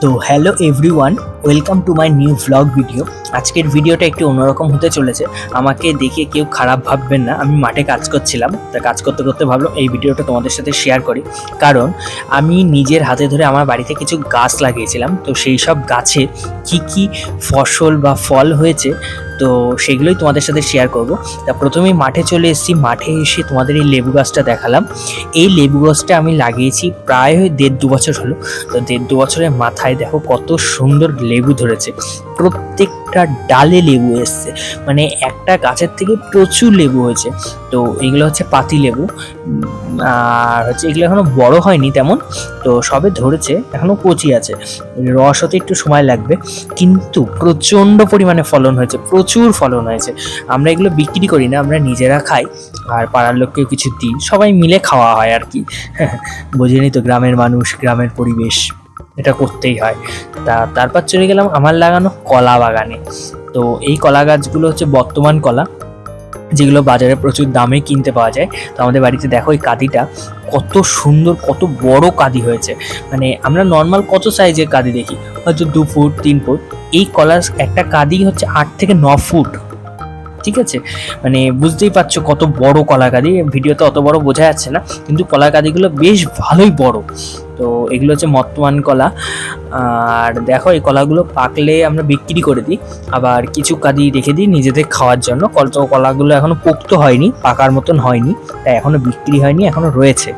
তো hello everyone welcome to my new vlog video আজকের ভিডিওটা একটু অন্যরকম হতে চলেছে। আমাকে দেখে কেউ খারাপ ভাববেন না। আমি মাঠে কাজ করছিলাম। তা কাজ করতে করতে ভাবলাম এই ভিডিওটা তোমাদের সাথে শেয়ার করি। কারণ আমি নিজের হাতে ধরে আমার বাড়িতে কিছু গাছ লাগিয়েছিলাম। তো সেই সব গাছে কি কি ফসল বা ফল হয়েছে, তো সেগুলোই তোমাদের সাথে শেয়ার করব। তা প্রথমেই মাঠে চলে এসেছি। মাঠে এসে তোমাদের এই লেবু গাছটা দেখালাম। এই লেবু গাছটা আমি লাগিয়েছি প্রায় দেড় দু বছর হলো। তো দেড় দু বছরের মাথায় দেখো কত সুন্দর লেবু ধরেছে। প্রত্যেকটা ডালে লেবু এসছে। মানে একটা গাছের থেকে প্রচুর লেবু হয়েছে। তো এগুলো হচ্ছে পাতি লেবু। আর হচ্ছে এগুলো এখনও বড় হয়নি তেমন। তো সবে ধরেছে, এখনও কচি আছে। রস হতে একটু সময় লাগবে। কিন্তু প্রচণ্ড পরিমাণে ফলন হয়েছে, প্রচুর ফলন হয়েছে। আমরা এগুলো বিক্রি করি না, আমরা নিজেরা খাই। আর পাড়ার লোককেও কিছু দিই। সবাই মিলে খাওয়া হয় আর কি। বোঝেনি তো গ্রামের মানুষ, গ্রামের পরিবেশ। এটা করতেই হয়। তা, তারপর চলে গেলাম আমার লাগানো কলা বাগানে। তো এই কলা গাছগুলো হচ্ছে বর্তমান কলা, যেগুলো বাজারে প্রচুর দামে কিনতে পাওয়া যায়। তো আমাদের বাড়িতে দেখো এই কাদিটা, কত সুন্দর, কত বড় কাদি হয়েছে। মানে আমরা নর্মাল কত সাইজের কাদি দেখি? হয়তো দু ফুট, তিন ফুট। এই কলার একটা কাদি হচ্ছে আট থেকে ন ফুট। ঠিক আছে? মানে বুঝতেই পারছ কত বড় কলা কাদি ভিডিওতে অত বড় বোঝা যাচ্ছে না, কিন্তু কলা কাদিগুলো বেশ ভালোই বড়। তো এগুলো হচ্ছে মর্তমান কলা। আর দেখো, এই কলাগুলো পাকলে আমরা বিক্রি করে দিই, আবার কিছু কাদি রেখে দিই নিজেদের খাওয়ার জন্য। কত কলাগুলো এখনও পোক্ত হয়নি, পাকার মতন হয়নি, তাই এখনও বিক্রি হয়নি, এখনও রয়েছে।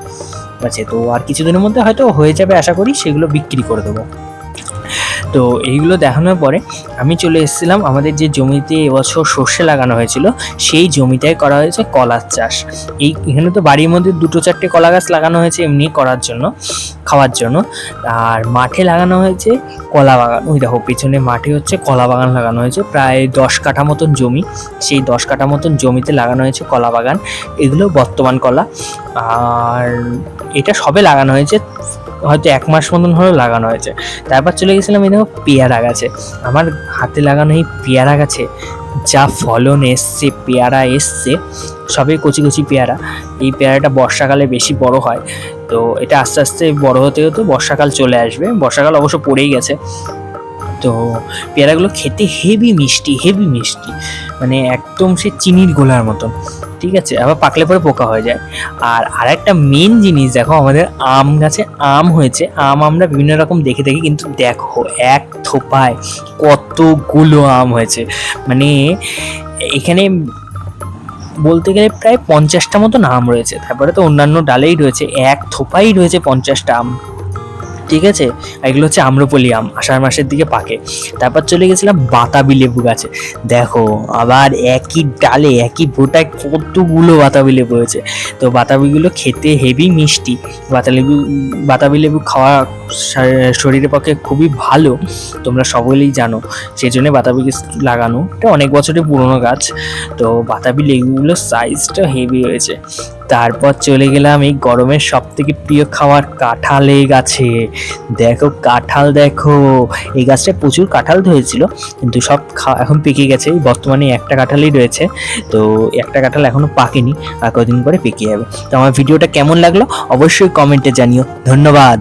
আছে, তো আর কিছুদিনের মধ্যে হয়তো হয়ে যাবে, আশা করি সেগুলো বিক্রি করে দেবো। তো এইগুলো দেখানোর পরে আমি চলে এসেছিলাম আমাদের যে জমিতে এবছর সর্ষে লাগানো হয়েছিল, সেই জমিটায় করা হয়েছে কলার চাষ। এই এখানে তো বাড়ির মধ্যে দুটো চারটে কলা গাছ লাগানো হয়েছে এমনি করার জন্য, খাওয়ার জন্য। আর মাঠে লাগানো হয়েছে কলা বাগান। ওই দেখো, পেছনে মাঠে হচ্ছে কলা বাগান লাগানো হয়েছে, প্রায় দশ কাঠা মতন জমি। সেই দশ কাঠা মতন জমিতে লাগানো হয়েছে কলা বাগান। এগুলো বর্তমান কলা। আর এটা সবে লাগানো হয়েছে হয়তো এক মাস মতন হলো লাগানো হয়েছে। তারপর চলে গেছিলাম এই দেখো পেয়ারা গাছে। আমার হাতে লাগানো এই পেয়ারা গাছে যা ফলন এসছে, পেয়ারা এসছে, সবই কচি কচি পেয়ারা। এই পেয়ারাটা বর্ষাকালে বেশি বড় হয়। তো এটা আস্তে আস্তে বড় হতে হতে বর্ষাকাল চলে আসবে। বর্ষাকাল অবশ্য পড়েই গেছে। তো পেয়ারাগুলো খেতে হেভি মিষ্টি হেভি মিষ্টি। মানে একদম সে চিনির গোলার মতন। ঠিক আছে? আবার পাকলে পরে পোকা হয়ে যায়। আর আরেকটা মেন জিনিস দেখো, আমাদের আম গাছে আম হয়েছে। আম আমরা বিভিন্ন রকম দেখে থাকি কিন্তু দেখো, এক থোপায় কতগুলো আম হয়েছে। মানে এখানে বলতে গেলে প্রায় পঞ্চাশটা মতন আম রয়েছে। তারপরে তো অন্যান্য ডালেই রয়েছে, এক থোপাই রয়েছে পঞ্চাশটা আম। ঠিক আছে? এগুলো হচ্ছে আম্রপলি আম আষাঢ় মাসের দিকে পাকে। তারপর চলে গেছিলাম বাতাবি লেবু গাছে। দেখো, আবার একই ডালে, একই বোটায় কতগুলো বাতাবি লেবু হয়েছে। তো বাতাবিগুলো খেতে হেভি মিষ্টি। বাতালেবু বাতাবি লেবু খাওয়া শরীরের পক্ষে খুবই ভালো, তোমরা সকলেই জানো। সেই জন্য বাতাবি লাগানো, এটা অনেক বছরের পুরনো গাছ। তো বাতাবি লেবুগুলোর সাইজটা হেভি হয়েছে। তারপর চলে গেলাম এই গরমের সব থেকে প্রিয় খাওয়ার কাঁঠালে গাছে। দেখো, কাঁঠাল দেখো। এই গাছটা প্রচুর কাঁঠাল ধরেছিল, কিন্তু সব এখন পেকে গেছে। বর্তমানে একটা কাঁঠালই রয়েছে, তো একটা কাঁঠাল এখনও পাকেনি, আর কদিন পরে পেকে যাবে। তো আমার ভিডিওটা কেমন লাগল অবশ্যই কমেন্টে জানিও। ধন্যবাদ।